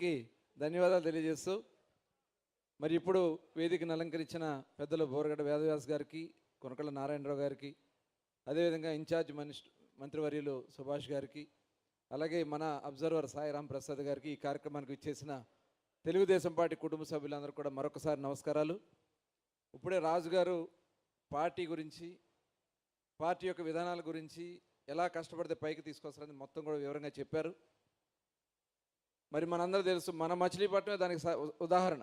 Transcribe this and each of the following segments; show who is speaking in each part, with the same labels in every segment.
Speaker 1: కి ధన్యవాదాలు తెలియజేస్తూ మరి ఇప్పుడు వేదికను అలంకరించిన పెద్దలు బోరగడ్డ వేదవ్యాస్ గారికి కొనకళ్ళ నారాయణరావు గారికి అదేవిధంగా ఇన్ఛార్జ్ మినిస్టర్ మంత్రివర్యులు సుభాష్ గారికి అలాగే మన అబ్జర్వర్ సాయిరాం ప్రసాద్ గారికి ఈ కార్యక్రమానికి ఇచ్చేసిన తెలుగుదేశం పార్టీ కుటుంబ సభ్యులందరూ కూడా మరొకసారి నమస్కారాలు. ఇప్పుడే రాజు గారు పార్టీ గురించి పార్టీ యొక్క విధానాల గురించి ఎలా కష్టపడితే పైకి తీసుకొస్తారని మొత్తం కూడా వివరంగా చెప్పారు. మరి మనందరూ తెలుసు మన మచిలీపట్నమే దానికి స- ఉదాహరణ.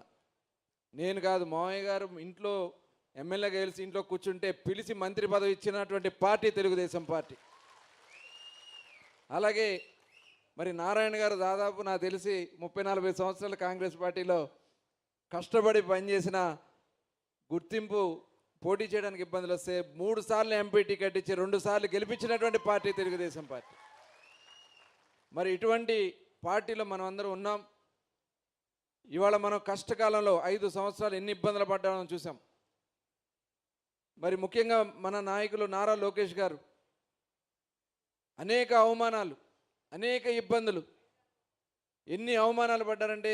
Speaker 1: నేను కాదు మామయ్య గారు ఇంట్లో ఎమ్మెల్యే గెలిచి ఇంట్లో కూర్చుంటే పిలిచి మంత్రి పదవి ఇచ్చినటువంటి పార్టీ తెలుగుదేశం పార్టీ. అలాగే మరి నారాయణ గారు దాదాపు నాకు తెలిసి ముప్పై నలభై సంవత్సరాలు కాంగ్రెస్ పార్టీలో కష్టపడి పనిచేసిన గుర్తింపు పోటీ చేయడానికి ఇబ్బందులు వస్తే మూడు సార్లు ఎంపీ టికెట్ ఇచ్చి రెండు సార్లు గెలిపించినటువంటి పార్టీ తెలుగుదేశం పార్టీ. మరి ఇటువంటి పార్టీలో మనం అందరం ఉన్నాం. ఇవాళ మనం కష్టకాలంలో ఐదు సంవత్సరాలు ఎన్ని ఇబ్బందులు పడ్డామని చూసాం మరి ముఖ్యంగా మన నాయకులు నారా లోకేష్ గారు అనేక అవమానాలు అనేక ఇబ్బందులు. ఎన్ని అవమానాలు పడ్డారంటే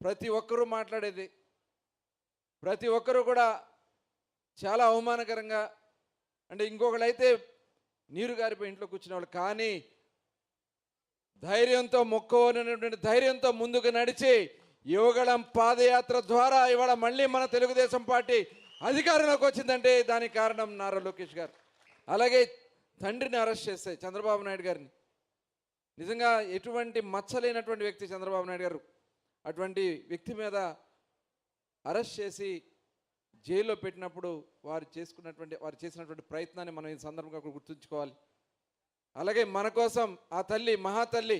Speaker 1: ప్రతి ఒక్కరూ మాట్లాడేది. ప్రతి ఒక్కరూ కూడా చాలా అవమానకరంగా అంటే ఇంకొకళ్ళైతే నీరు గారిపోయి ఇంట్లో కూర్చునే వాళ్ళు కానీ ధైర్యంతో మొక్కవనటువంటి ధైర్యంతో ముందుకు నడిచి యువగళం పాదయాత్ర ద్వారా ఇవాళ మళ్ళీ మన తెలుగుదేశం పార్టీ అధికారంలోకి వచ్చిందంటే దానికి కారణం నారా లోకేష్ గారు. అలాగే తండ్రిని అరెస్ట్ చేస్తే చంద్రబాబు నాయుడు గారిని. నిజంగా ఎటువంటి మచ్చలేనటువంటి వ్యక్తి చంద్రబాబు నాయుడు గారు. అటువంటి వ్యక్తి మీద అరెస్ట్ చేసి జైల్లో పెట్టినప్పుడు వారు చేసుకున్నటువంటి వారు చేసినటువంటి ప్రయత్నాన్ని మనం ఈ సందర్భంగా గుర్తుంచుకోవాలి. అలాగే మన కోసం ఆ తల్లి మహాతల్లి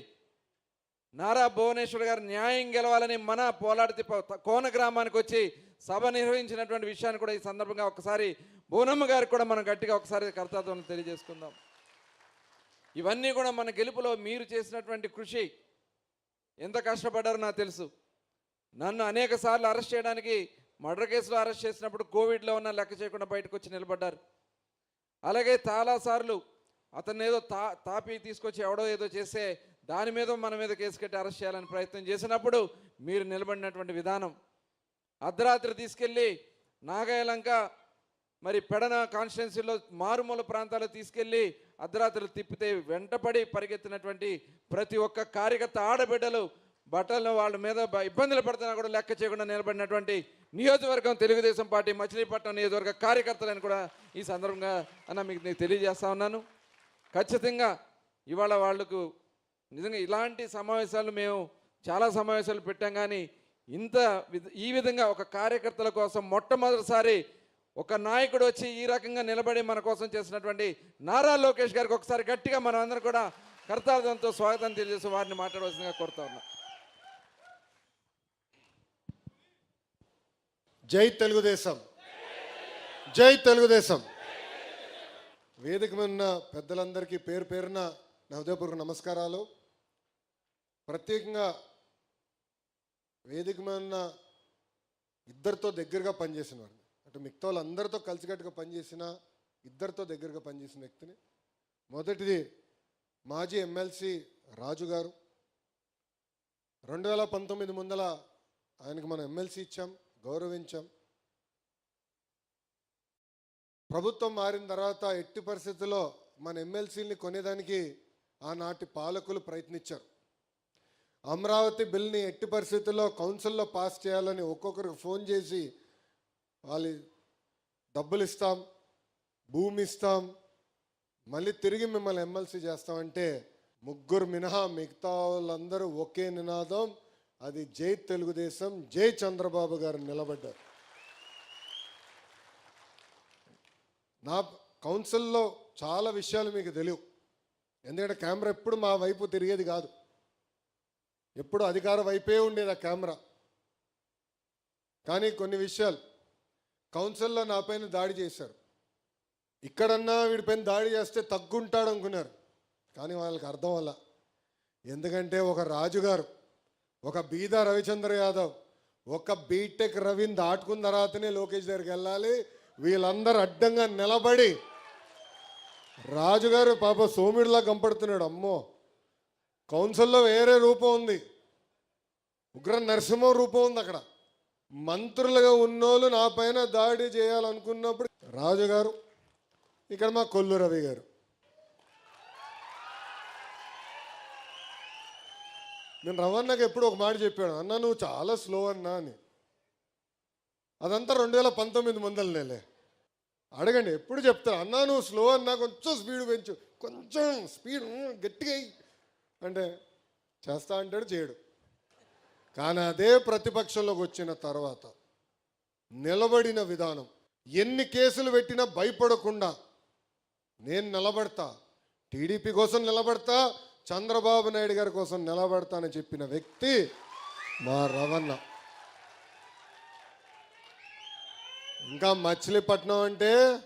Speaker 1: నారా భువనేశ్వర్ గారు న్యాయం గెలవాలని మన పోలాడి కోన గ్రామానికి వచ్చి సభ నిర్వహించినటువంటి విషయాన్ని కూడా ఈ సందర్భంగా ఒకసారి బోనమ్మ గారికి కూడా మనం గట్టిగా ఒకసారి కర్తత్వం తెలియజేసుకుందాం. ఇవన్నీ కూడా మన గెలుపులో మీరు చేసినటువంటి కృషి. ఎంత కష్టపడ్డారో నాకు తెలుసు. నన్ను అనేక సార్లు అరెస్ట్ చేయడానికి మర్డర్ కేసులో అరెస్ట్ చేసినప్పుడు కోవిడ్లో ఉన్న లెక్క చేయకుండా బయటకు వచ్చి నిలబడ్డారు. అలాగే చాలాసార్లు అతన్ని ఏదో తా తాపి తీసుకొచ్చి ఎవడో ఏదో చేస్తే దాని మీద మన మీద కేసు కట్టి అరెస్ట్ చేయాలని ప్రయత్నం చేసినప్పుడు మీరు నిలబడినటువంటి విధానం. అర్ధరాత్రి తీసుకెళ్ళి నాగాయలంక మరి పెడన కాన్స్టిట్యున్సీలో మారుమూల ప్రాంతాలు తీసుకెళ్ళి అర్ధరాత్రులు తిప్పితే వెంటపడి పరిగెత్తినటువంటి ప్రతి ఒక్క కార్యకర్త ఆడబిడ్డలు బట్టలను వాళ్ళ మీద ఇబ్బందులు పడుతున్నా కూడా లెక్క చేయకుండా నిలబడినటువంటి నియోజకవర్గం తెలుగుదేశం పార్టీ మచిలీపట్నం నియోజకవర్గ కార్యకర్తలను కూడా ఈ సందర్భంగా అన్న మీకు నేను తెలియజేస్తా ఉన్నాను. ఖచ్చితంగా ఇవాళ వాళ్ళకు నిజంగా ఇలాంటి సమావేశాలు మేము చాలా సమావేశాలు పెట్టాం కానీ ఇంత ఈ విధంగా ఒక కార్యకర్తల కోసం మొట్టమొదటిసారి ఒక నాయకుడు వచ్చి ఈ రకంగా నిలబడి మన కోసం చేసినటువంటి నారా లోకేష్ గారికి ఒకసారి గట్టిగా మనం అందరం కూడా కర్తార్థంతో స్వాగతం తెలియజేసి వారిని మాట్లాడవలసిందిగా కోరుతా ఉన్నా.
Speaker 2: జై తెలుగుదేశం. జై తెలుగుదేశం. వేదిక ఉన్న పెద్దలందరికీ పేరు పేరున నా హృదయపూర్వక నమస్కారాలు. ప్రత్యేకంగా వేదిక ఉన్న ఇద్దరితో దగ్గరగా పనిచేసిన వాడిని అంటే మిగతా వాళ్ళందరితో కలిసికట్టుగా పనిచేసిన ఇద్దరితో దగ్గరగా పనిచేసిన వ్యక్తిని. మొదటిది మాజీ ఎమ్మెల్సీ రాజు గారు. రెండు వేల పంతొమ్మిది ముందల ఆయనకి మనం ఎమ్మెల్సీ ఇచ్చాం గౌరవించాం. ప్రభుత్వం మారిన తర్వాత ఎట్టి పరిస్థితుల్లో మన ఎమ్మెల్సీని కొనేదానికి ఆనాటి పాలకులు ప్రయత్నించారు. అమరావతి బిల్ని ఎట్టి పరిస్థితుల్లో కౌన్సిల్లో పాస్ చేయాలని ఒక్కొక్కరికి ఫోన్ చేసి వాళ్ళు డబ్బులు ఇస్తాం భూమి ఇస్తాం మళ్ళీ తిరిగి మిమ్మల్ని ఎమ్మెల్సీ చేస్తామంటే ముగ్గురు మినహా మిగతా వాళ్ళందరూ ఒకే నినాదం అది జై తెలుగుదేశం జై చంద్రబాబు గారు నిలబడ్డారు. నా కౌన్సిల్లో చాలా విషయాలు మీకు తెలియవు. ఎందుకంటే కెమెరా ఎప్పుడు మా వైపు తిరిగేది కాదు. ఎప్పుడు అధికార వైపే ఉండేది ఆ కెమెరా. కానీ కొన్ని విషయాలు కౌన్సిల్లో నా పైన దాడి చేశారు. ఇక్కడన్నా వీడిపైన దాడి చేస్తే తగ్గుంటాడు అనుకున్నారు. కానీ వాళ్ళకి అర్థం వల్ల ఎందుకంటే ఒక రాజుగారు ఒక బీద రవిచంద్ర యాదవ్ ఒక బీటెక్ రవిని దాటుకున్న తర్వాతనే లోకేష్ దగ్గరికి వెళ్ళాలి వీళ్ళందరూ అడ్డంగా నిలబడి రాజుగారు పాప సోమిడిలా కంపడుతున్నాడు అమ్మో కౌన్సిల్లో వేరే రూపం ఉంది. ఉగ్ర నరసింహ రూపం ఉంది అక్కడ. మంత్రులుగా ఉన్నోళ్ళు నా పైన దాడి చేయాలనుకున్నప్పుడు రాజుగారు ఇక్కడ మా కొల్లు రవి గారు. నేను రవణకి ఎప్పుడు ఒక మాట చెప్పాడు అన్న నువ్వు చాలా స్లో అన్నా అని. అదంతా రెండు వేల పంతొమ్మిది ముందలనేలే. అడగండి ఎప్పుడు చెప్తారు అన్నా నువ్వు స్లో అన్నా కొంచెం స్పీడ్ పెంచు. కొంచెం స్పీడ్ గట్టిగా అంటే చేస్తా అంటాడు చేయడు. కానీ అదే ప్రతిపక్షంలోకి వచ్చిన తర్వాత నిలబడిన విధానం ఎన్ని కేసులు పెట్టినా భయపడకుండా నేను నిలబడతా టీడీపీ కోసం నిలబడతా చంద్రబాబు నాయుడు గారి కోసం నిలబడతానని చెప్పిన వ్యక్తి మా రవణ. ఇంకా మచిలీపట్నం అంటే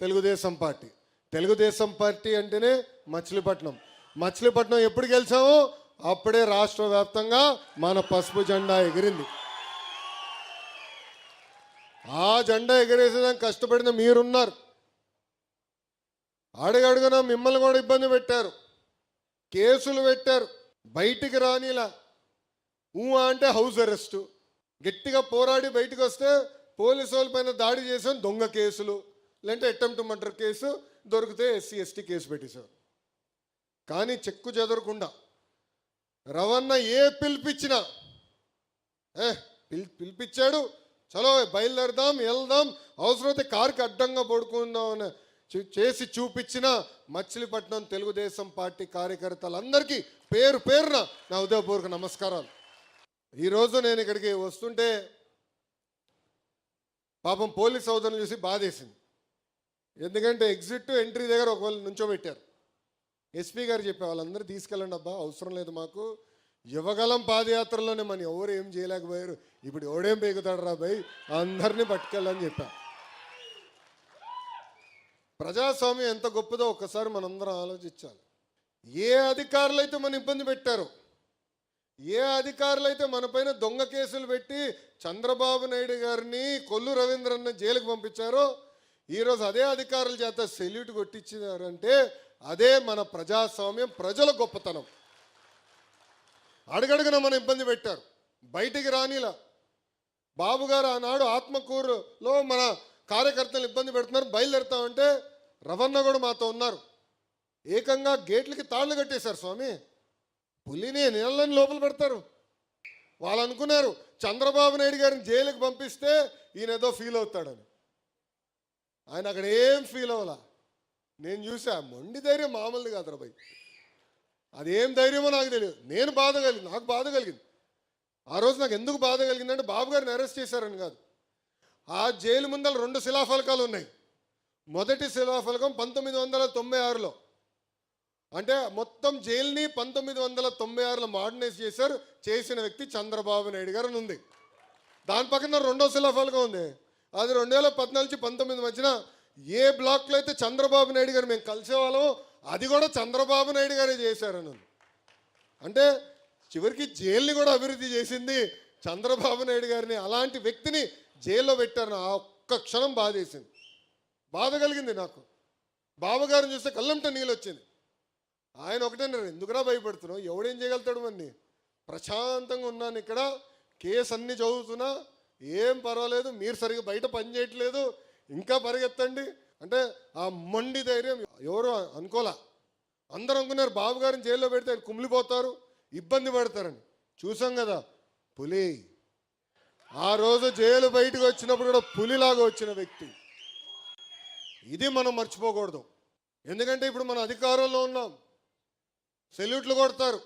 Speaker 2: తెలుగుదేశం పార్టీ. తెలుగుదేశం పార్టీ అంటేనే మచిలీపట్నం. మచిలీపట్నం ఎప్పుడు గెలిచాము అప్పుడే రాష్ట్ర వ్యాప్తంగా మన పసుపు జెండా ఎగిరింది. ఆ జెండా ఎగిరేసేదానికి కష్టపడిన మీరున్నారు. అడుగడుగున మిమ్మల్ని కూడా ఇబ్బంది పెట్టారు. కేసులు పెట్టారు. బయటికి రానిలా. ఊ అంటే హౌస్ అరెస్టు. గట్టిగా పోరాడి బయటికి వస్తే పోలీసు వాళ్ళ పైన దాడి చేసాం దొంగ కేసులు. లేదంటే అటెంప్ట్ మర్డర్ కేసు దొరికితే ఎస్సీ ఎస్టీ కేసు పెట్టేశారు కానీ చెక్కు చెదరకుండా రవణ ఏ పిలిపించినా ఏ పిల్ పిలిపించాడు. చలో బయలుదేరదాం వెళ్దాం. అవసరమైతే కారుకి అడ్డంగా పడుకుందాం అని చే- చేసి చూపించిన మచిలీపట్నం తెలుగుదేశం పార్టీ కార్యకర్తలందరికీ పేరు పేరున నా ఉదయపూర్వక నమస్కారాలు. ఈరోజు నేను ఇక్కడికి వస్తుంటే పాపం పోలీస్ సోదరులు చూసి బాధేసింది. ఎందుకంటే ఎగ్జిట్ ఎంట్రీ దగ్గర ఒకవేళ నుంచోబెట్టారు. ఎస్పీ గారు చెప్పే వాళ్ళందరూ తీసుకెళ్ళండి అబ్బా అవసరం లేదు మాకు. యువగలం పాదయాత్రలోనే మన ఎవరు ఏం చేయలేకపోయారు. ఇప్పుడు ఎవడేం పేగుతాడు రా భయ్ అందరినీ పట్టుకెళ్ళని చెప్పా ప్రజాస్వామ్యం ఎంత గొప్పదో ఒక్కసారి మనందరం ఆలోచించాలి. ఏ అధికారులు అయితే మన ఇబ్బంది పెట్టారో ఏ అధికారులు అయితే మన పైన దొంగ కేసులు పెట్టి చంద్రబాబు నాయుడు గారిని కొల్లు రవీంద్రన్న జైలుకు పంపించారో ఈరోజు అదే అధికారుల చేత సెల్యూట్ కొట్టించినారంటే అదే మన ప్రజాస్వామ్యం ప్రజల గొప్పతనం. అడుగడుగున మన ఇబ్బంది పెట్టారు. బయటికి రానిలా. బాబు గారు ఆనాడు ఆత్మకూరులో మన కార్యకర్తలు ఇబ్బంది పెడుతున్నారు బయలుదేరుతామంటే రవణ కూడా మాతో ఉన్నారు. ఏకంగా గేట్లకి తాళ్ళు కట్టేశారు స్వామి. పులిని నీళ్ళని లోపల పెడతారు? వాళ్ళు అనుకున్నారు చంద్రబాబు నాయుడు గారిని జైలుకి పంపిస్తే ఈయన ఏదో ఫీల్ అవుతాడని. ఆయన అక్కడ ఏం ఫీల్ అవ్వాలా? నేను చూసా మొండి ధైర్యం మామూలుది కాదురా భయ్ అదేం ధైర్యమో నాకు తెలియదు. నేను బాధ కలిగింది నాకు బాధ కలిగింది. ఆ రోజు నాకు ఎందుకు బాధ కలిగిందంటే బాబు గారిని అరెస్ట్ చేశారని కాదు. ఆ జైలు ముందర రెండు శిలాఫలకాలు ఉన్నాయి. మొదటి శిలాఫలకం పంతొమ్మిది వందల తొంభై ఆరులో. అంటే మొత్తం జైల్ని పంతొమ్మిది వందల తొంభై ఆరులో మోడర్నైజ్ చేశారు. చేసిన వ్యక్తి చంద్రబాబు నాయుడు గారు అని ఉంది. దాని పక్కన రెండో శిలాఫలకం ఉంది. అది రెండు వేల పద్నాలుగు పంతొమ్మిది మధ్యన ఏ బ్లాక్లో అయితే చంద్రబాబు నాయుడు గారు మేము కలిసేవాళ్ళం అది కూడా చంద్రబాబు నాయుడు గారే చేశారని ఉంది. అంటే చివరికి జైల్ని కూడా అభివృద్ధి చేసింది చంద్రబాబు నాయుడు గారిని. అలాంటి వ్యక్తిని జైల్లో పెట్టారు ఆ ఒక్క క్షణం బాధేసింది. బాధ కలిగింది నాకు. బావగారిని చూస్తే కళ్ళంట నీళ్ళు వచ్చింది. ఆయన ఒకటేనారు ఎందుకురా భయపడుతున్నావు? ఎవడేం చేయగలుగుతాడు మన్ని? ప్రశాంతంగా ఉన్నాను ఇక్కడ కేసు అన్ని చదువుతున్నా ఏం పర్వాలేదు మీరు సరిగ్గా బయట పని చేయట్లేదు ఇంకా పరిగెత్తండి. అంటే ఆ మొండి ధైర్యం ఎవరు అనుకోలా? అందరూ అనుకున్నారు బాబు గారిని జైల్లో పెడితే ఆయన కుమిలిపోతారు ఇబ్బంది పడతారని. చూసాం కదా పులి. ఆ రోజు జైలు బయటకు వచ్చినప్పుడు కూడా పులిలాగా వచ్చిన వ్యక్తి. ఇది మనం మర్చిపోకూడదు. ఎందుకంటే ఇప్పుడు మన అధికారంలో ఉన్నాం. సెల్యూట్లు కొడతారు.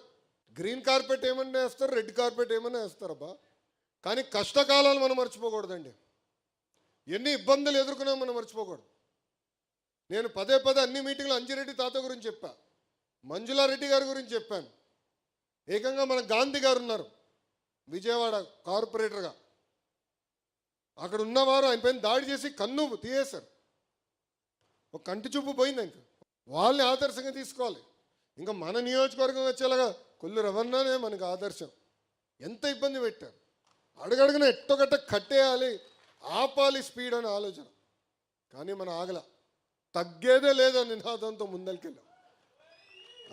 Speaker 2: గ్రీన్ కార్పెట్ ఏమన్నా వేస్తారు రెడ్ కార్పెట్ ఏమన్నా వేస్తారబ్బా కానీ కష్టకాలాలు మనం మర్చిపోకూడదండి. ఎన్ని ఇబ్బందులు ఎదుర్కొన్నా మనం మర్చిపోకూడదు. నేను పదే పదే అన్ని మీటింగ్లు అంజిరెడ్డి తాత గురించి చెప్పా. మంజులారెడ్డి గారి గురించి చెప్పాను. ఏకంగా మన గాంధీ గారు ఉన్నారు. విజయవాడ కార్పొరేటర్గా. అక్కడ ఉన్నవారు ఆయన పైన దాడి చేసి కన్ను తీయేశారు ఒక కంటి చూపు పోయింది ఇంకా వాళ్ళని ఆదర్శంగా తీసుకోవాలి. ఇంకా మన నియోజకవర్గం వచ్చేలాగా కొల్లు రవన్నానే మనకు ఆదర్శం. ఎంత ఇబ్బంది పెట్టారు? అడుగడుగున ఎట్టొకట్ట కట్టేయాలి ఆపాలి స్పీడ్ అనే ఆలోచన. కానీ మన ఆగల. తగ్గేదే లేదని నినాదంతో ముందరికెళ్ళాం.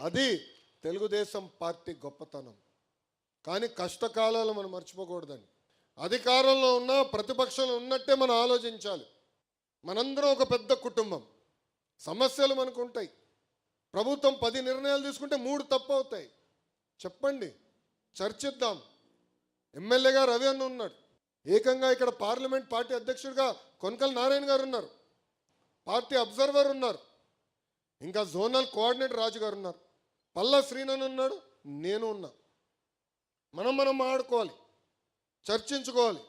Speaker 2: అది తెలుగుదేశం పార్టీ గొప్పతనం. కానీ కష్టకాలాలు మనం మర్చిపోకూడదండి. అధికారంలో ఉన్న ప్రతిపక్షంలో ఉన్నట్టే మనం ఆలోచించాలి. మనందరం ఒక పెద్ద కుటుంబం. సమస్యలు మనకు ఉంటాయి. ప్రభుత్వం పది నిర్ణయాలు తీసుకుంటే మూడు తప్పు అవుతాయి. చెప్పండి. చర్చిద్దాం. ఎమ్మెల్యేగా రవి అన్న ఉన్నాడు. ఏకంగా ఇక్కడ పార్లమెంట్ పార్టీ అధ్యక్షుడిగా కొనకల్ నారాయణ గారు ఉన్నారు. పార్టీ అబ్జర్వర్ ఉన్నారు. ఇంకా జోనల్ కోఆర్డినేటర్ రాజు గారు ఉన్నారు. పల్లా శ్రీనన్ ఉన్నాడు. నేను ఉన్నా. మనం మనం ఆడుకోవాలి. చర్చించుకోవాలి.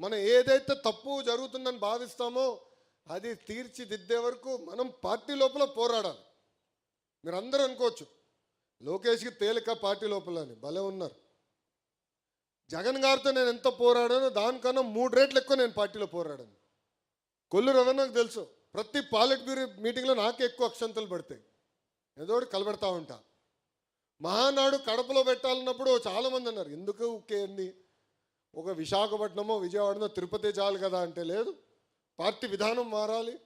Speaker 2: మనం ఏదైతే తప్పు జరుగుతుందని భావిస్తామో అది తీర్చిదిద్దే వరకు మనం పార్టీ లోపల పోరాడాలి. మీరు అందరూ అనుకోవచ్చు లోకేష్కి తేలిక పార్టీ లోపల అని భలే ఉన్నారు. జగన్ గారితో నేను ఎంత పోరాడానో దానికన్నా మూడు రేట్లు ఎక్కువ నేను పార్టీలో పోరాడాను. కొల్లు రవి నాకు తెలుసు ప్రతి పాలిట్ బ్యూరో మీటింగ్లో నాకే ఎక్కువ అక్షంతలు పడతాయి. ఏదో ఒకటి కలబెడతా ఉంటా. మహానాడు కడపలో పెట్టాలన్నప్పుడు చాలామంది అన్నారు ఎందుకు ఊకేంది ఒక విశాఖపట్నమో విజయవాడనో తిరుపతి చాలు కదా అంటే లేదు. పార్టీ విధానం మారాలి.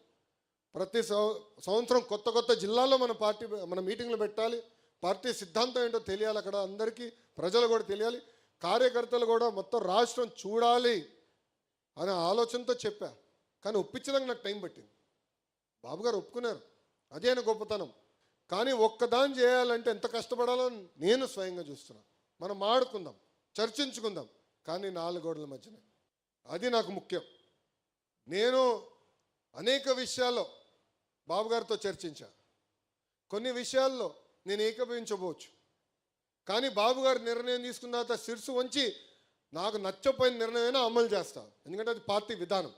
Speaker 2: ప్రతి సంవత్సరం కొత్త కొత్త జిల్లాల్లో మన పార్టీ మన మీటింగ్లు పెట్టాలి. పార్టీ సిద్ధాంతం ఏంటో తెలియాలి అక్కడ అందరికీ ప్రజలు కూడా తెలియాలి. కార్యకర్తలు కూడా మొత్తం రాష్ట్రం చూడాలి అనే ఆలోచనతో చెప్పా. కానీ ఒప్పించడానికి నాకు టైం పట్టింది. బాబు గారు ఒప్పుకున్నారు. అదే ఆయన గొప్పతనం. కానీ ఒక్కదాని చేయాలంటే ఎంత కష్టపడాలో నేను స్వయంగా చూస్తున్నాను మనం మాడుకుందాం చర్చించుకుందాం. కానీ నాలుగు గోడల మధ్యనే. అది నాకు ముఖ్యం. నేను అనేక విషయాల్లో బాబు గారితో చర్చించా. కొన్ని విషయాల్లో నేను ఏకీభవించబోవచ్చు. కానీ బాబు గారు నిర్ణయం తీసుకున్న తర్వాత శిరసు వంచి నాకు నచ్చపోయిన నిర్ణయమైనా అమలు చేస్తా. ఎందుకంటే అది పార్టీ విధానం.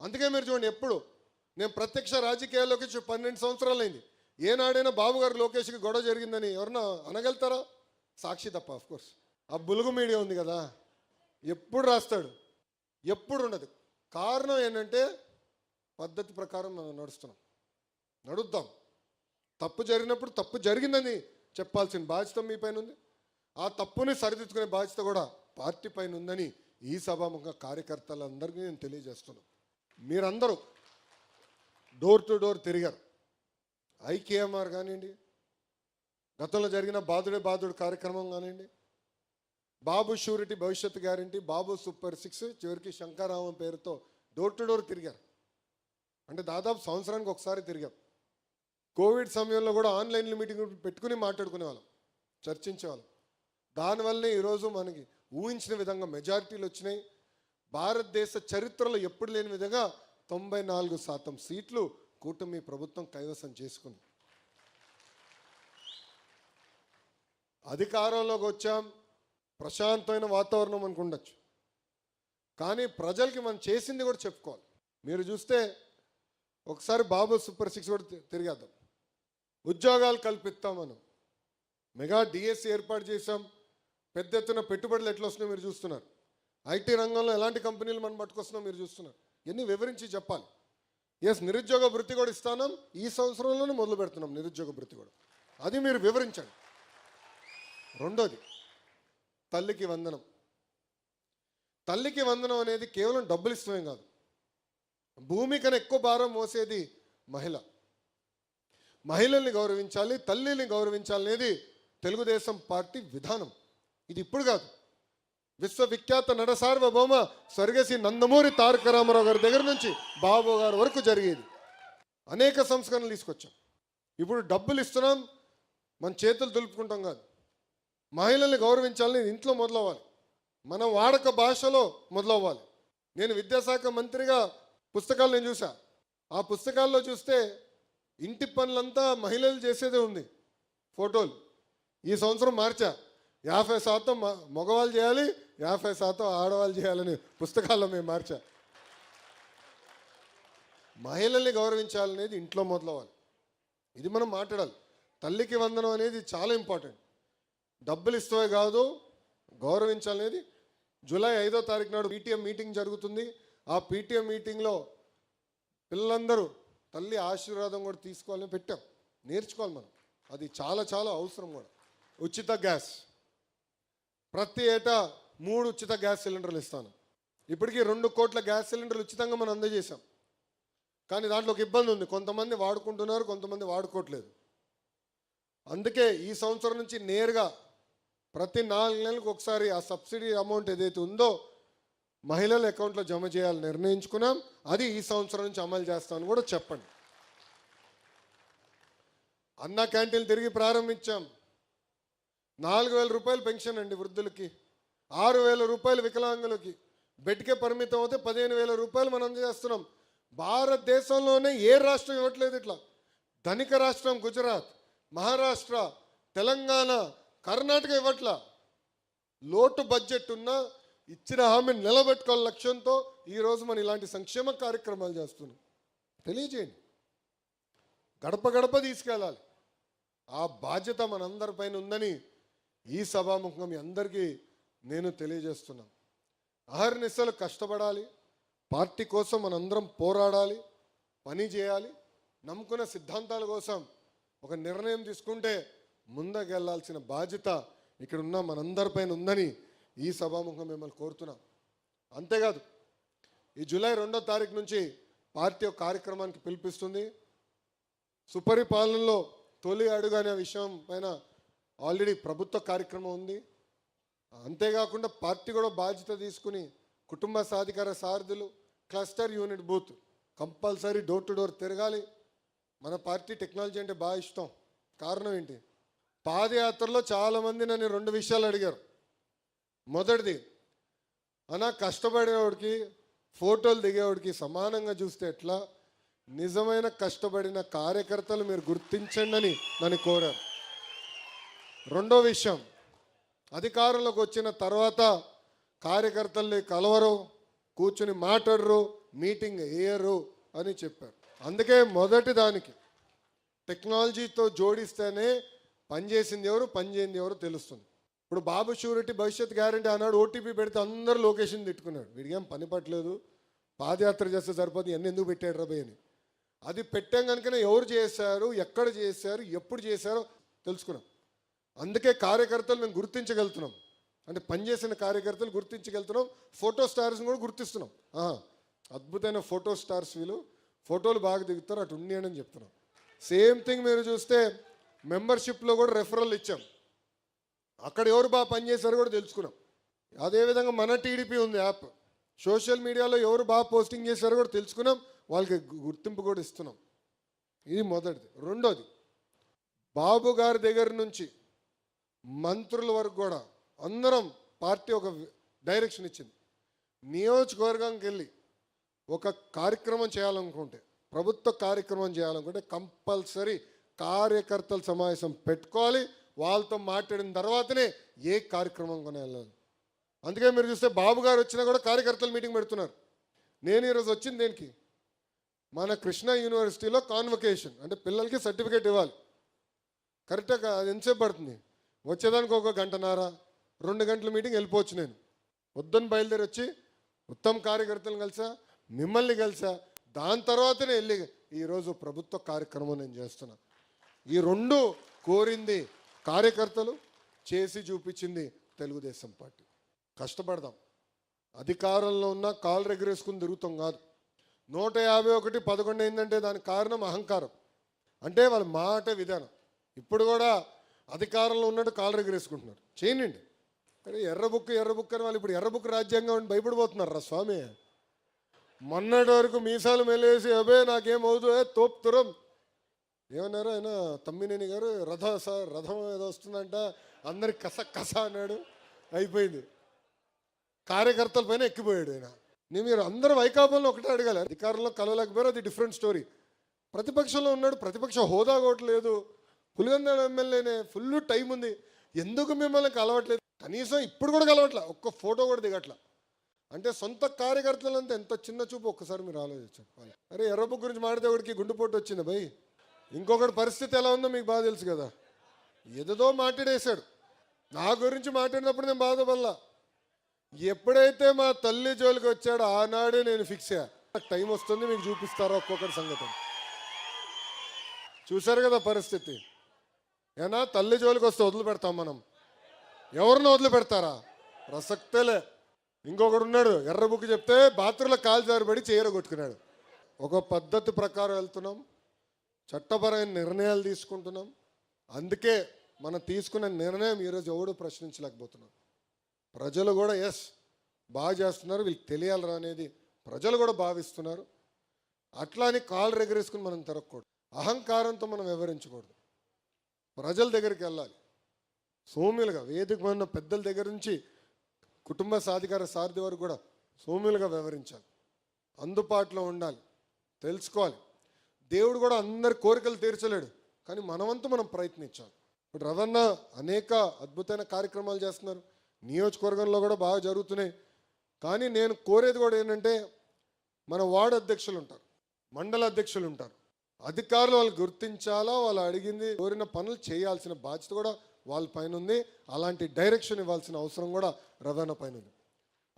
Speaker 2: అందుకే మీరు చూడండి ఎప్పుడు నేను ప్రత్యక్ష రాజకీయాల్లోకి వచ్చి పన్నెండు సంవత్సరాలు అయింది ఏనాడైనా బాబు గారు లోకేష్కి గొడవ జరిగిందని ఎవరన్నా అనగలుగుతారా? సాక్షి తప్ప ఆఫ్ కోర్స్ ఆ బులుగు మీడియా ఉంది కదా ఎప్పుడు రాస్తాడు? ఎప్పుడు ఉండదు. కారణం ఏంటంటే పద్ధతి ప్రకారం మనం నడుస్తున్నాం. నడుద్దాం. తప్పు జరిగినప్పుడు తప్పు జరిగిందని చెప్పాల్సిన బాధ్యత మీ పైన ఉంది. ఆ తప్పుని సరిదిద్దుకునే బాధ్యత కూడా పార్టీ పైన ఉందని ఈ సభాముఖ కార్యకర్తలందరికీ నేను తెలియజేస్తున్నాను. మీరందరూ డోర్ టు డోర్ తిరిగారు. ఐకేఎంఆర్ కానివ్వండి గతంలో జరిగిన బాధుడే బాధుడు కార్యక్రమం కానివ్వండి బాబు షూరిటీ భవిష్యత్తు గ్యారంటీ బాబు సూపర్ సిక్స్ చివరికి శంకరామం పేరుతో డోర్ టు డోర్ తిరిగారు. అంటే దాదాపు సంవత్సరానికి ఒకసారి తిరిగాం. కోవిడ్ సమయంలో కూడా ఆన్లైన్లో మీటింగ్ పెట్టుకుని మాట్లాడుకునే వాళ్ళం చర్చించేవాళ్ళం. దానివల్లనే ఈరోజు మనకి ఊహించిన విధంగా మెజారిటీలు వచ్చినాయి. భారతదేశ చరిత్రలో ఎప్పుడు లేని విధంగా తొంభై నాలుగు శాతం సీట్లు కూటమి ప్రభుత్వం కైవసం చేసుకుంది. అధికారంలోకి వచ్చాం ప్రశాంతమైన వాతావరణం మనకు ఉండొచ్చు. కానీ ప్రజలకి మనం చేసింది కూడా చెప్పుకోవాలి. మీరు చూస్తే ఒకసారి బాబు సూపర్ సిక్స్ కూడా తిరిగేద్దాం. ఉద్యోగాలు కల్పిస్తాం మనం. మెగా డిఎస్సి ఏర్పాటు చేశాం. పెద్ద ఎత్తున పెట్టుబడులు ఎట్లా వస్తున్నాయో మీరు చూస్తున్నారు. ఐటీ రంగంలో ఎలాంటి కంపెనీలు మనం పట్టుకొస్తున్నాం మీరు చూస్తున్నారు. ఇవన్నీ వివరించి చెప్పాలి. ఎస్ నిరుద్యోగ వృత్తి కూడా ఇస్తానం. ఈ సంవత్సరంలోనే మొదలు పెడుతున్నాం నిరుద్యోగ వృత్తి కూడా. అది మీరు వివరించండి. రెండోది తల్లికి వందనం. తల్లికి వందనం అనేది కేవలం డబ్బులు ఇష్టమే కాదు. భూమి కన్నా ఎక్కువ భారం మోసేది మహిళ. మహిళల్ని గౌరవించాలి తల్లిని గౌరవించాలనేది తెలుగుదేశం పార్టీ విధానం. ఇది ఇప్పుడు కాదు. విశ్వవిఖ్యాత నట సార్వభౌమ నందమూరి తారక రామారావు గారి దగ్గర నుంచి బాబు గారి వరకు జరిగేది. అనేక సంస్కరణలు తీసుకొచ్చాం. ఇప్పుడు డబ్బులు ఇస్తున్నాం మన చేతులు దులుపుకుంటాం కాదు. మహిళల్ని గౌరవించాలని ఇంట్లో మొదలవ్వాలి. మనం వాడక భాషలో మొదలవ్వాలి. నేను విద్యాశాఖ మంత్రిగా పుస్తకాలు నేను చూసా ఆ పుస్తకాల్లో చూస్తే ఇంటి పనులంతా మహిళలు చేసేదే ఉంది. ఫోటోలు. ఈ సంవత్సరం మార్చా. యాభై శాతం మ- మగవాళ్ళు చేయాలి యాభై శాతం ఆడవాళ్ళు చేయాలని పుస్తకాల్లో మేము మార్చా. మహిళల్ని గౌరవించాలనేది ఇంట్లో మొదలవ్వాలి. ఇది మనం మాట్లాడాలి. తల్లికి వందనం అనేది చాలా ఇంపార్టెంట్. డబ్బులు ఇస్తే కాదు గౌరవించాలనేది. జూలై ఐదో తారీఖు నాడు పీటీఎం మీటింగ్ జరుగుతుంది. ఆ పీటీఎం మీటింగ్లో పిల్లలందరూ తల్లి ఆశీర్వాదం కూడా తీసుకోవాలని పెట్టాం. నేర్చుకోవాలి మనం. అది చాలా చాలా అవసరం కూడా. ఉచిత గ్యాస్. ప్రతి ఏటా మూడు ఉచిత గ్యాస్ సిలిండర్లు ఇస్తాను. ఇప్పటికీ రెండు కోట్ల గ్యాస్ సిలిండర్లు ఉచితంగా మనం అందజేశాం. కానీ దాంట్లో ఒక ఇబ్బంది ఉంది. కొంతమంది వాడుకుంటున్నారు కొంతమంది వాడుకోవట్లేదు. అందుకే ఈ సంవత్సరం నుంచి నేరుగా ప్రతి నాలుగు నెలలకు ఒకసారి ఆ సబ్సిడీ అమౌంట్ ఏదైతే ఉందో మహిళల అకౌంట్లో జమ చేయాలని నిర్ణయించుకున్నాం అది ఈ సంవత్సరం నుంచి అమలు చేస్తామని కూడా చెప్పండి. అన్న క్యాంటీన్లు తిరిగి ప్రారంభించాం. నాలుగు వేల రూపాయలు పెన్షన్ అండి వృద్ధులకి ఆరు వేల రూపాయలు వికలాంగులకి. బెడ్కే పరిమితం అవుతే పదిహేను వేల రూపాయలు మనం చేస్తున్నాం. భారతదేశంలోనే ఏ రాష్ట్రం ఇవ్వట్లేదు ఇట్లా. ధనిక రాష్ట్రం గుజరాత్ మహారాష్ట్ర తెలంగాణ కర్ణాటక ఇవ్వట్లా. లోటు బడ్జెట్ ఉన్నా ఇచ్చిన హామీని నిలబెట్టుకోవాలి లక్ష్యంతో ఈరోజు మనం ఇలాంటి సంక్షేమ కార్యక్రమాలు చేస్తున్నాం. తెలియజేయండి. గడప గడప తీసుకెళ్ళాలి. ఆ బాధ్యత మనందరిపైన ఉందని ఈ సభాముఖంగా మీ అందరికీ నేను తెలియజేస్తున్నాను అహర్నిశలు కష్టపడాలి. పార్టీ కోసం మనందరం పోరాడాలి. పని చేయాలి. నమ్ముకున్న సిద్ధాంతాల కోసం ఒక నిర్ణయం తీసుకుంటే ముందుకెళ్ళాల్సిన బాధ్యత ఇక్కడ ఉన్న మనందరిపైన ఉందని ఈ సభాముఖం మిమ్మల్ని కోరుతున్నాం. అంతేకాదు ఈ జూలై రెండో తారీఖు నుంచి పార్టీ ఒక కార్యక్రమానికి పిలిపిస్తుంది. సుపరిపాలనలో తొలి అడుగు అనే విషయం పైన ఆల్రెడీ ప్రభుత్వ కార్యక్రమం ఉంది. అంతేకాకుండా పార్టీ కూడా బాధ్యత తీసుకుని కుటుంబ సాధికార సారథులు cluster unit booth compulsory door to door తిరగాలి. మన పార్టీ టెక్నాలజీ అంటే బాగా ఇష్టం. కారణం ఏంటి? పాదయాత్రలో చాలామంది నన్ను రెండు విషయాలు అడిగారు. మొదటిది అనా కష్టపడేవాడికి ఫోటోలు దిగేవాడికి సమానంగా చూస్తే ఎట్లా? నిజమైన కష్టపడిన కార్యకర్తలు మీరు గుర్తించండి అని నన్ను కోరారు. రెండో విషయం అధికారంలోకి వచ్చిన తర్వాత కార్యకర్తల్ని కలవరు కూర్చుని మాట్లాడరు మీటింగ్ వేయరు అని చెప్పారు. అందుకే మొదటి దానికి టెక్నాలజీతో జోడిస్తేనే పనిచేసింది ఎవరు పనిచేయింది ఎవరు తెలుస్తుంది. ఇప్పుడు బాబు షూరిటీ భవిష్యత్ గ్యారంటీ అన్నాడు ఓటీపీ పెడితే అందరూ లొకేషన్ తిట్టుకున్నాడు. వీడికేం పని పట్టలేదు. పాదయాత్ర చేస్తే సరిపోతుంది ఎన్ని ఎందుకు పెట్టాడు రబై అని. అది పెట్టాం కనుకనే ఎవరు చేశారు ఎక్కడ చేశారు ఎప్పుడు చేశారో తెలుసుకున్నాం. అందుకే కార్యకర్తలు మేము గుర్తించగలుగుతున్నాం. అంటే పనిచేసిన కార్యకర్తలు గుర్తించగలుగుతున్నాం ఫోటో స్టార్స్ని కూడా గుర్తిస్తున్నాం. అద్భుతమైన ఫోటో స్టార్స్ వీళ్ళు. ఫోటోలు బాగా దిగుతారు అటు ఉండి అని చెప్తున్నాం. సేమ్ థింగ్ మీరు చూస్తే మెంబర్షిప్లో కూడా రెఫరల్ ఇచ్చాం. అక్కడ ఎవరు బాగా పనిచేశారో కూడా తెలుసుకున్నాం. అదేవిధంగా మన టీడీపీ ఉంది యాప్. సోషల్ మీడియాలో ఎవరు బాగా పోస్టింగ్ చేశారో కూడా తెలుసుకున్నాం. వాళ్ళకి గుర్తింపు కూడా ఇస్తున్నాం. ఇది మొదటిది. రెండోది బాబు గారి దగ్గర నుంచి మంత్రుల వరకు కూడా అందరం పార్టీ ఒక డైరెక్షన్ ఇచ్చింది. నియోజకవర్గానికి వెళ్ళి ఒక కార్యక్రమం చేయాలనుకుంటే ప్రభుత్వ కార్యక్రమం చేయాలనుకుంటే కంపల్సరీ కార్యకర్తల సమావేశం పెట్టుకోవాలి. వాళ్ళతో మాట్లాడిన తర్వాతనే ఏ కార్యక్రమం కొని వెళ్ళాలి అందుకే మీరు చూస్తే బాబు గారు వచ్చినా కూడా కార్యకర్తలు మీటింగ్ పెడుతున్నారు. నేను ఈరోజు వచ్చింది దేనికి? మన కృష్ణా యూనివర్సిటీలో కాన్వకేషన్ అంటే పిల్లలకి సర్టిఫికేట్ ఇవ్వాలి. కరెక్ట్గా అది ఎంతసేపు పడుతుంది? వచ్చేదానికి ఒక గంటన్నర రెండు గంటల మీటింగ్ వెళ్ళిపోవచ్చు నేను. వద్దని బయలుదేరి వచ్చి ఉత్తమ కార్యకర్తలను కలిసా మిమ్మల్ని కలిసా దాని తర్వాతనే వెళ్ళి ఈరోజు ప్రభుత్వ కార్యక్రమం నేను చేస్తున్నా. ఈ రెండు కోరింది కార్యకర్తలు చేసి చూపించింది తెలుగుదేశం పార్టీ. కష్టపడదాం. అధికారంలో ఉన్న కాలు రెగరేసుకుని తిరుగుతాం కాదు. నూట యాభై ఒకటి పదకొండు అయిందంటే దానికి కారణం అహంకారం. అంటే వాళ్ళ మాట విధానం. ఇప్పుడు కూడా అధికారంలో ఉన్నట్టు కాలు రెగరేసుకుంటున్నారు. చేయనండి అరే ఎర్ర బుక్ ఎర్ర బుక్ అని వాళ్ళు ఇప్పుడు ఎర్ర బుక్ రాజ్యాంగం అని భయపడిపోతున్నారు రా స్వామి. మొన్నటి వరకు మీసాలు మెలేసి అబే నాకేం అవుదు ఏమన్నారు ఆయన? తమ్మినేని గారు రథ సార్ రథం ఏదో వస్తుందంట అందరికి కస కస అన్నాడు. అయిపోయింది. కార్యకర్తల పైన ఎక్కిపోయాడు ఆయన. నేను మీరు అందరూ వైకాపంలో ఒకటే అడగాలి. అధికారంలో కలవలేకపోయారు అది డిఫరెంట్ స్టోరీ ప్రతిపక్షంలో ఉన్నాడు ప్రతిపక్ష హోదా కూడా లేదు. ఎమ్మెల్యేనే ఫుల్ టైం ఉంది. ఎందుకు మిమ్మల్ని కలవట్లేదు? కనీసం ఇప్పుడు కూడా కలవట్లే? ఒక్క ఫోటో కూడా దిగట్లా? అంటే సొంత కార్యకర్తలంతా ఎంత చిన్న చూపు? ఒక్కసారి మీరు ఆలోచించండి. అరే ఎర్రబుక్ గురించి మాడితే ఒకడికి గుండెపోటు వచ్చింది భయ్ ఇంకొకటి పరిస్థితి ఎలా ఉందో మీకు బాగా తెలుసు కదా. ఏదో మాట్లాడేశాడు. నా గురించి మాట్లాడినప్పుడు నేను బాధపడలా. ఎప్పుడైతే మా తల్లి జోలికి వచ్చాడో ఆనాడే నేను ఫిక్స్ అయ్యా. టైం వస్తుంది మీకు చూపిస్తారో ఒక్కొక్కటి సంగతి. చూశారు కదా పరిస్థితి. ఏనా తల్లి జోలికి వస్తే వదిలిపెడతాం మనం. ఎవరిని వదిలిపెడతారా ప్రసక్తేలే. ఇంకొకడు ఉన్నాడు ఎర్ర బుక్ చెప్తే బాత్రూంలో కాలు జారిబడి చీర కొట్టుకున్నాడు. ఒక పద్ధతి ప్రకారం వెళ్తున్నాం. చట్టపరమైన నిర్ణయాలు తీసుకుంటున్నాం. అందుకే మనం తీసుకున్న నిర్ణయం ఈరోజు ఎవడు ప్రశ్నించలేకపోతున్నాం. ప్రజలు కూడా ఎస్ బాగా చేస్తున్నారు వీళ్ళకి తెలియాలరా అనేది ప్రజలు కూడా భావిస్తున్నారు. అట్లా అని కాళ్ళు రెగరేసుకుని మనం తిరగకూడదు. అహంకారంతో మనం వివరించకూడదు ప్రజల దగ్గరికి వెళ్ళాలి. సోమ్యులుగా వేదిక ఉన్న పెద్దల దగ్గర నుంచి కుటుంబ సాధికార సారథి వరకు కూడా సోమ్యులుగా వ్యవహరించాలి. అందుబాటులో ఉండాలి. తెలుసుకోవాలి. దేవుడు కూడా అందరి కోరికలు తీర్చలేడు. కానీ మనవంతు మనం ప్రయత్నించాలి. ఇప్పుడు రవణ అనేక అద్భుతమైన కార్యక్రమాలు చేస్తున్నారు. నియోజకవర్గంలో కూడా బాగా జరుగుతున్నాయి. కానీ నేను కోరేది కూడా ఏంటంటే మన వార్డు అధ్యక్షులు ఉంటారు మండల అధ్యక్షులు ఉంటారు. అధికారులు వాళ్ళు గుర్తించాలా వాళ్ళు అడిగింది కోరిన పనులు చేయాల్సిన బాధ్యత కూడా వాళ్ళ పైన ఉంది అలాంటి డైరెక్షన్ ఇవ్వాల్సిన అవసరం కూడా రవాణా పైన ఉంది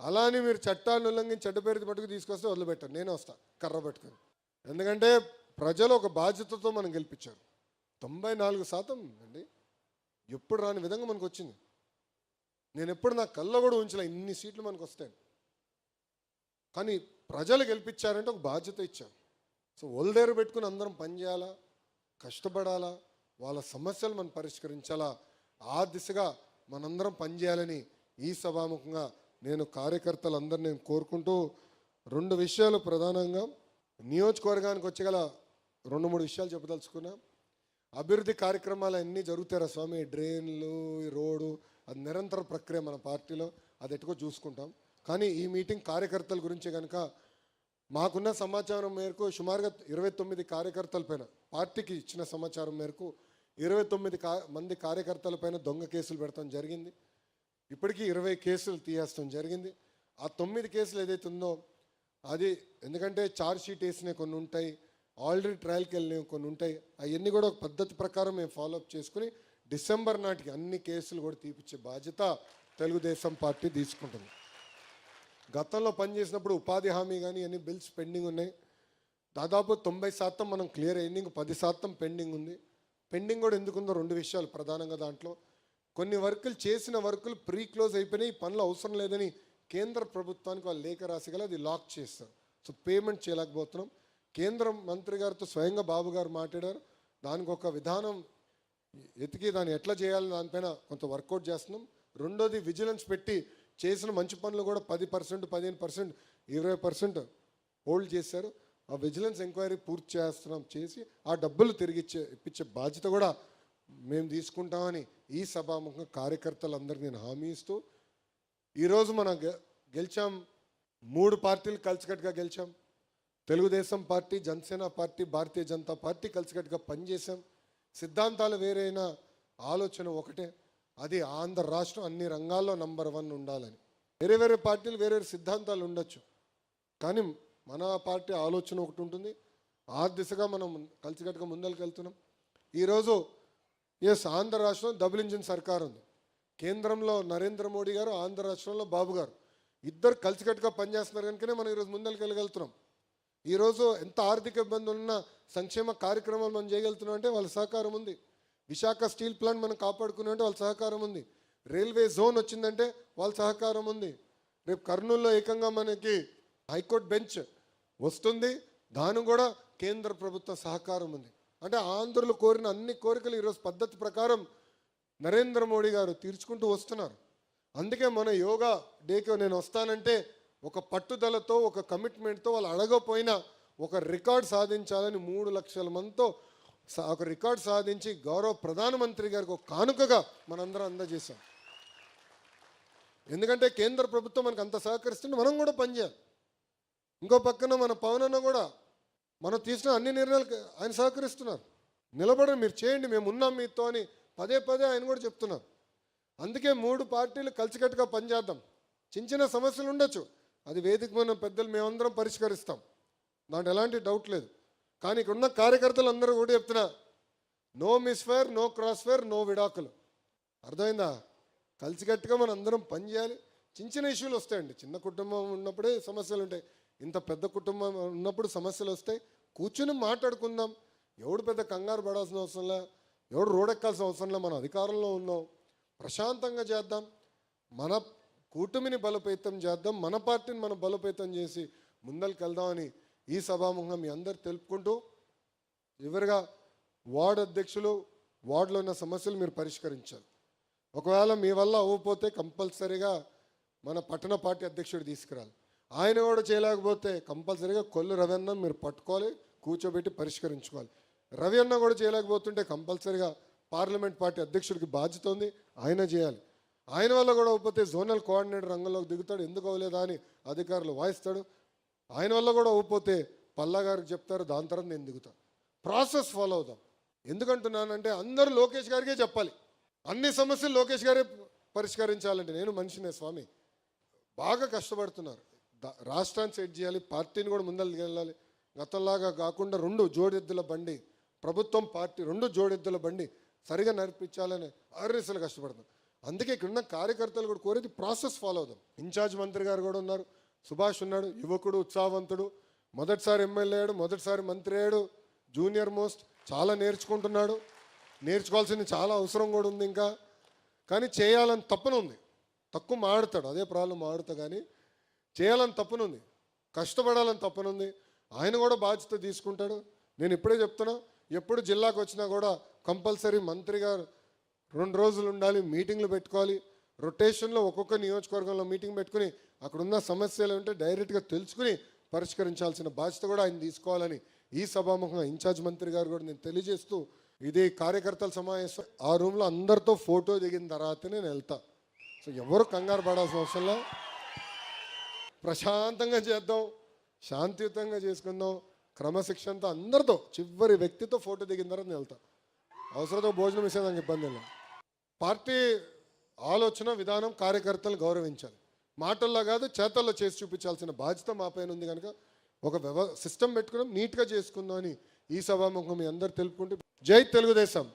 Speaker 2: అలా అని మీరు చట్టాన్ని ఉల్లంఘించి చెడ్డ పేరు పట్టుకు తీసుకొస్తే వదిలిపెట్టారు. నేను వస్తాను కర్ర పట్టుకొని. ఎందుకంటే ప్రజలు ఒక బాధ్యతతో మనం గెలిపించారు. తొంభై నాలుగు శాతం అండి. ఎప్పుడు రాని విధంగా మనకు వచ్చింది. నేను ఎప్పుడు నా కళ్ళ కూడా ఉంచలే ఇన్ని సీట్లు మనకు వస్తాయి కానీ ప్రజలు గెలిపించారంటే ఒక బాధ్యత ఇచ్చారు. సో ఒలదేరు పెట్టుకుని అందరం పనిచేయాలా కష్టపడాలా? వాళ్ళ సమస్యలు మనం పరిష్కరించాలా? ఆ దిశగా మనందరం పనిచేయాలని ఈ సభాముఖంగా నేను కార్యకర్తలందరినీ నేను కోరుకుంటూ రెండు విషయాలు ప్రధానంగా. నియోజకవర్గానికి వచ్చగల రెండు మూడు విషయాలు చెప్పదలుచుకున్నా. అభివృద్ధి కార్యక్రమాలు అన్నీ జరుగుతారా స్వామి? డ్రైన్లు ఈ రోడ్డు అది నిరంతర ప్రక్రియ మన పార్టీలో అది ఎట్టుకో చూసుకుంటాం. కానీ ఈ మీటింగ్ కార్యకర్తల గురించి కనుక మాకున్న సమాచారం మేరకు సుమారుగా ఇరవై తొమ్మిది కార్యకర్తల పైన పార్టీకి ఇచ్చిన సమాచారం మేరకు ఇరవై తొమ్మిది కా మంది కార్యకర్తల పైన దొంగ కేసులు పెడతాం జరిగింది. ఇప్పటికీ ఇరవై కేసులు తీయేస్తాం జరిగింది. ఆ తొమ్మిది కేసులు ఏదైతే ఉందో అది ఎందుకంటే ఛార్జ్ షీట్ వేసినవి కొన్ని ఉంటాయి. ఆల్రెడీ ట్రయల్కి వెళ్ళినవి కొన్ని ఉంటాయి. అవన్నీ కూడా ఒక పద్ధతి ప్రకారం మేము ఫాలోఅప్ చేసుకుని డిసెంబర్ నాటికి అన్ని కేసులు కూడా తీపిచ్చే బాధ్యత తెలుగుదేశం పార్టీ తీసుకుంటుంది. గతంలో పనిచేసినప్పుడు ఉపాధి హామీ కానీ అన్ని బిల్స్ పెండింగ్ ఉన్నాయి. దాదాపు తొంభై శాతం మనం క్లియర్ అయింది ఇంక పది శాతం పెండింగ్ ఉంది. పెండింగ్ కూడా ఎందుకుందో రెండు విషయాలు ప్రధానంగా దాంట్లో. కొన్ని వర్కులు చేసిన వర్కులు ప్రీ క్లోజ్ అయిపోయినాయి. ఈ పనులు అవసరం లేదని కేంద్ర ప్రభుత్వానికి వాళ్ళు లేఖ రాసి గల అది లాక్ చేస్తారు. సో పేమెంట్ చేయలేకపోతున్నాం. కేంద్ర మంత్రి గారితో స్వయంగా బాబు గారు మాట్లాడారు. దానికి ఒక విధానం ఎతికి దాన్ని ఎట్లా చేయాలి దానిపైన కొంత వర్కౌట్ చేస్తున్నాం. రెండోది విజిలెన్స్ పెట్టి చేసిన మంచి పనులు కూడా పది పర్సెంట్ పదిహేను పర్సెంట్ ఇరవై పర్సెంట్ హోల్డ్ చేశారు. ఆ విజిలెన్స్ ఎంక్వైరీ పూర్తి చేస్తున్నాం చేసి ఆ డబ్బులు తిరిగి ఇచ్చే ఇప్పించే బాధ్యత కూడా మేము తీసుకుంటామని ఈ సభాముఖంగా కార్యకర్తలందరికీ నేను హామీ ఇస్తూ ఈరోజు మనం గె- గెలిచాం. మూడు పార్టీలు కలిసికట్టుగా గెలిచాం. Telugu Desam party Janasena party Bharatiya Janata party కలిసికట్టుగా పనిచేశాం. సిద్ధాంతాలు వేరైన ఆలోచన ఒకటే అది ఆంధ్ర రాష్ట్రం అన్ని రంగాల్లో నంబర్ వన్ ఉండాలని. వేరే వేరే పార్టీలు వేరే వేరే సిద్ధాంతాలు ఉండొచ్చు. కానీ మన పార్టీ ఆలోచన ఒకటి ఉంటుంది. ఆ దిశగా మనం కలిసికట్టుగా ముందరికి వెళ్తున్నాం. ఈరోజు ఎస్ ఆంధ్ర రాష్ట్రం డబుల్ ఇంజిన్ సర్కార్ ఉంది. కేంద్రంలో నరేంద్ర మోడీ గారు ఆంధ్ర రాష్ట్రంలో బాబు గారు. ఇద్దరు కలిసికట్టుగా పనిచేస్తున్నారు కనుకనే మనం ఈరోజు ముందరికి వెళ్ళగలుగుతున్నాం. ఈరోజు ఎంత ఆర్థిక ఇబ్బందులు ఉన్నా సంక్షేమ కార్యక్రమాలు మనం చేయగలుగుతున్నాం అంటే వాళ్ళ సహకారం ఉంది. విశాఖ స్టీల్ ప్లాంట్ మనం కాపాడుకున్నాం అంటే వాళ్ళ సహకారం ఉంది. రైల్వే జోన్ వచ్చిందంటే వాళ్ళ సహకారం ఉంది. రేపు కర్నూలులో ఏకంగా మనకి హైకోర్టు బెంచ్ వస్తుంది. దాని కూడా కేంద్ర ప్రభుత్వ సహకారం ఉంది. అంటే ఆంధ్రులు కోరిన అన్ని కోరికలు ఈరోజు పద్ధతి ప్రకారం నరేంద్ర మోడీ గారు తీర్చుకుంటూ వస్తున్నారు. అందుకే మన యోగా డేకి నేను వస్తానంటే ఒక పట్టుదలతో ఒక కమిట్మెంట్తో వాళ్ళు అడగపోయినా ఒక రికార్డ్ సాధించాలని మూడు లక్షల మందితో సా- ఒక రికార్డ్ సాధించి గౌరవ ప్రధానమంత్రి గారికి ఒక కానుకగా మనందరం అందజేశాం. ఎందుకంటే కేంద్ర ప్రభుత్వం మనకు అంత సహకరిస్తుంటే మనం కూడా పనిచేయాలి ఇంకో పక్కన మన పవన్ అన్న కూడా మనం తీసిన అన్ని నిర్ణయాలు ఆయన సహకరిస్తున్నారు. నిలబడండి మీరు చేయండి మేము ఉన్నాం మీతో అని పదే పదే ఆయన కూడా చెప్తున్నారు. అందుకే మూడు పార్టీలు కలిసికట్టుగా పనిచేద్దాం. చిన్న చిన్న సమస్యలు ఉండొచ్చు. అది వేదిక మనం పెద్దలు మేమందరం పరిష్కరిస్తాం. దాంట్లో ఎలాంటి డౌట్ లేదు. కానీ ఇక్కడ ఉన్న కార్యకర్తలు అందరూ కూడా చెప్తున్నా no misfire no crossfire no విడాకులు. అర్థమైందా? కలిసికట్టుగా మనం అందరం పనిచేయాలి చిన్న చిన్న ఇష్యూలు వస్తాయండి. చిన్న కుటుంబం ఉన్నప్పుడే సమస్యలు ఉంటాయి. ఇంత పెద్ద కుటుంబం ఉన్నప్పుడు సమస్యలు వస్తాయి. కూర్చుని మాట్లాడుకుందాం. ఎవడు పెద్ద కంగారు పడాల్సిన అవసరంలా ఎవడు రోడెక్కాల్సిన అవసరంలా మన మనం అధికారంలో ఉన్నాం. ప్రశాంతంగా చేద్దాం. మన కూటమిని బలోపేతం చేద్దాం మన పార్టీని మనం బలోపేతం చేసి ముందరికి వెళ్దామని ఈ సభాముఖం మీ అందరు తెలుపుకుంటూ చివరిగా వార్డు అధ్యక్షులు వార్డులో ఉన్న సమస్యలు మీరు పరిష్కరించాలి. ఒకవేళ మీ వల్ల అవ్వకపోతే కంపల్సరీగా మన పట్టణ పార్టీ అధ్యక్షుడు తీసుకురాలి. ఆయన కూడా చేయలేకపోతే కంపల్సరీగా కొల్లు రవి అన్న మీరు పట్టుకోవాలి కూర్చోబెట్టి పరిష్కరించుకోవాలి. రవి అన్న కూడా చేయలేకపోతుంటే కంపల్సరీగా పార్లమెంట్ పార్టీ అధ్యక్షుడికి బాధ్యత ఉంది ఆయన చేయాలి. ఆయన వల్ల కూడా అవ్వకపోతే జోనల్ కోఆర్డినేటర్ రంగంలోకి దిగుతాడు. ఎందుకు అవ్వలేదా అని అధికారులు వాయిస్తాడు. ఆయన వల్ల కూడా అవ్వకపోతే పల్లా గారికి చెప్తారు దాని తర్వాత నేను దిగుతాను ప్రాసెస్ ఫాలో అవుదాం. ఎందుకంటున్నానంటే అందరూ లోకేష్ గారికే చెప్పాలి. అన్ని సమస్యలు లోకేష్ గారే పరిష్కరించాలంటే నేను మనిషినే స్వామి. బాగా కష్టపడుతున్నారు. రాష్ట్రాన్ని సెట్ చేయాలి పార్టీని కూడా ముందరికి వెళ్ళాలి. గతంలాగా కాకుండా రెండు జోడెద్దుల బండి ప్రభుత్వం పార్టీ రెండు జోడెద్దుల బండి సరిగా నడిపించాలని ఆర్ఎస్ఎల్ కష్టపడుతున్నారు. అందుకే ఇక్కడున్న కార్యకర్తలు కూడా కోరేది ప్రాసెస్ ఫాలో అవుదాం. ఇన్ఛార్జ్ మంత్రి గారు కూడా ఉన్నారు సుభాష్ ఉన్నాడు యువకుడు ఉత్సాహవంతుడు మొదటిసారి ఎమ్మెల్యే అయ్యాడు మొదటిసారి మంత్రి అయ్యాడు జూనియర్ మోస్ట్ చాలా నేర్చుకుంటున్నాడు నేర్చుకోవాల్సింది చాలా అవసరం కూడా ఉంది ఇంకా. కానీ చేయాలని తప్పన ఉంది. తక్కువ మాడతాడు అదే ప్రాబ్లం మాడుతా కానీ చేయాలని తప్పనుంది కష్టపడాలని తప్పనుంది ఆయన కూడా బాధ్యత తీసుకుంటాడు. నేను ఇప్పుడే చెప్తున్నా ఎప్పుడు జిల్లాకు వచ్చినా కూడా కంపల్సరీ మంత్రి గారు రెండు రోజులు ఉండాలి మీటింగ్లు పెట్టుకోవాలి. రొటేషన్లో ఒక్కొక్క నియోజకవర్గంలో మీటింగ్ పెట్టుకుని అక్కడున్న సమస్యలు ఉంటే డైరెక్ట్గా తెలుసుకుని పరిష్కరించాల్సిన బాధ్యత కూడా ఆయన తీసుకోవాలని ఈ సభాముఖంగా ఇన్ఛార్జ్ మంత్రి గారు కూడా నేను తెలియజేస్తూ ఇది కార్యకర్తల సమావేశం ఆ రూమ్లో అందరితో ఫోటో దిగిన తర్వాతనే నేను వెళ్తా. సో ఎవరు కంగారు పడాల్సిన అవసరంలో ప్రశాంతంగా చేద్దాం శాంతియుతంగా చేసుకుందాం. క్రమశిక్షణతో అందరితో చివరి వ్యక్తితో ఫోటో దిగిన తర్వాత నేను వెళ్తా. అవసరంతో భోజనం ఇచ్చేదానికి ఇబ్బంది లేదు. పార్టీ ఆలోచన విధానం కార్యకర్తలు గౌరవించాలి. మాటల్లో కాదు చేతల్లో చేసి చూపించాల్సిన బాధ్యత మా పైన ఉంది కనుక ఒక వ్యవ సిస్టమ్ పెట్టుకున్నాం నీట్గా చేసుకుందాం అని ఈ సభాముఖం మీ అందరు తెలుపుకుంటూ జై తెలుగుదేశం.